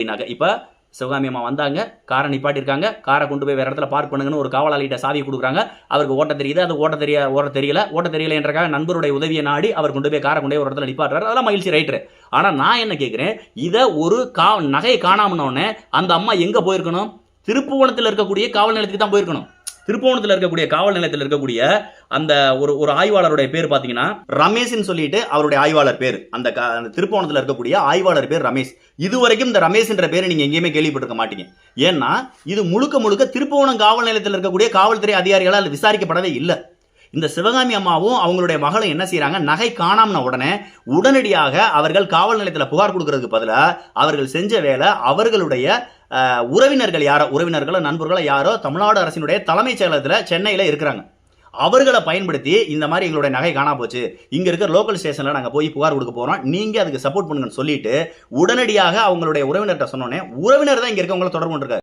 அப்படின்னாக்க இப்போ சிவகாமி அம்மா வந்தாங்க காரை நிப்பாட்டியிருக்காங்க காரை கொண்டு போய் வேறு இடத்துல பார்க் பண்ணுங்கன்னு ஒரு காவலாளிகிட்ட சாவி கொடுக்குறாங்க. அவருக்கு ஓட்ட தெரியுது அது ஓட்ட தெரிய ஓட்ட தெரியல. ஓட்ட தெரியலன்றக்காக நண்பருடைய உதவியை நாடி அவர் கொண்டு போய் காரை கொண்டு போய் ஒரு இடத்துல நிப்பாட்டுறாரு. அதெல்லாம் மகிழ்ச்சி ரைட்ரு ஆனால் நான் என்ன கேட்குறேன் இதை ஒரு கா நகையை காணாமனோடனே அந்த அம்மா எங்கே போயிருக்கணும்? திருப்புவனத்தில் இருக்கக்கூடிய காவல் நிலையத்துக்கு தான் போயிருக்கணும். திருப்போணத்தில் இருக்கக்கூடிய காவல் நிலையத்தில் இருக்கக்கூடிய அந்த ஒரு ஒரு ஆய்வாளருடைய பேர் பார்த்தீங்கன்னா ரமேஷ்னு சொல்லிட்டு அவருடைய ஆய்வாளர் பேர். அந்த திருப்போணத்தில் இருக்கக்கூடிய ஆய்வாளர் பேர் ரமேஷ். இதுவரைக்கும் இந்த ரமேஷ்ன்ற பேரை நீங்கள் எங்கேயுமே கேள்விப்பட்டிருக்க மாட்டீங்க. ஏன்னா இது முழுக்க முழுக்க திருப்போணம் காவல் நிலையத்தில் இருக்கக்கூடிய காவல்துறை அதிகாரிகளால் விசாரிக்கப்படவே இல்லை. இந்த சிவகாமி அம்மாவும் அவங்களுடைய மகளும் என்ன செய்யறாங்க நகை காணாமன உடனே உடனடியாக அவர்கள் காவல் நிலையத்தில் புகார் கொடுக்கறதுக்கு பதிலாக அவர்கள் செஞ்ச வேலை அவர்களுடைய உறவினர்கள் யாரோ உறவினர்களோ நண்பர்களோ யாரோ தமிழ்நாடு அரசினுடைய தலைமைச் செயலகத்தில் சென்னையில் இருக்கிறாங்க. அவர்களை பயன்படுத்தி இந்த மாதிரி எங்களுடைய நகை காணா போச்சு. இங்க இருக்கிற லோக்கல் ஸ்டேஷன்ல நாங்கள் போய் புகார் கொடுக்க போறோம். நீங்க அதுக்கு சப்போர்ட் பண்ணுங்கன்னு சொல்லிட்டு உடனடியாக அவங்களுடைய உறவினர்கிட்ட சொன்னோன்னே உறவினர் தான் இங்க இருக்கவங்களை தொடர்பு கொண்டிருக்காரு.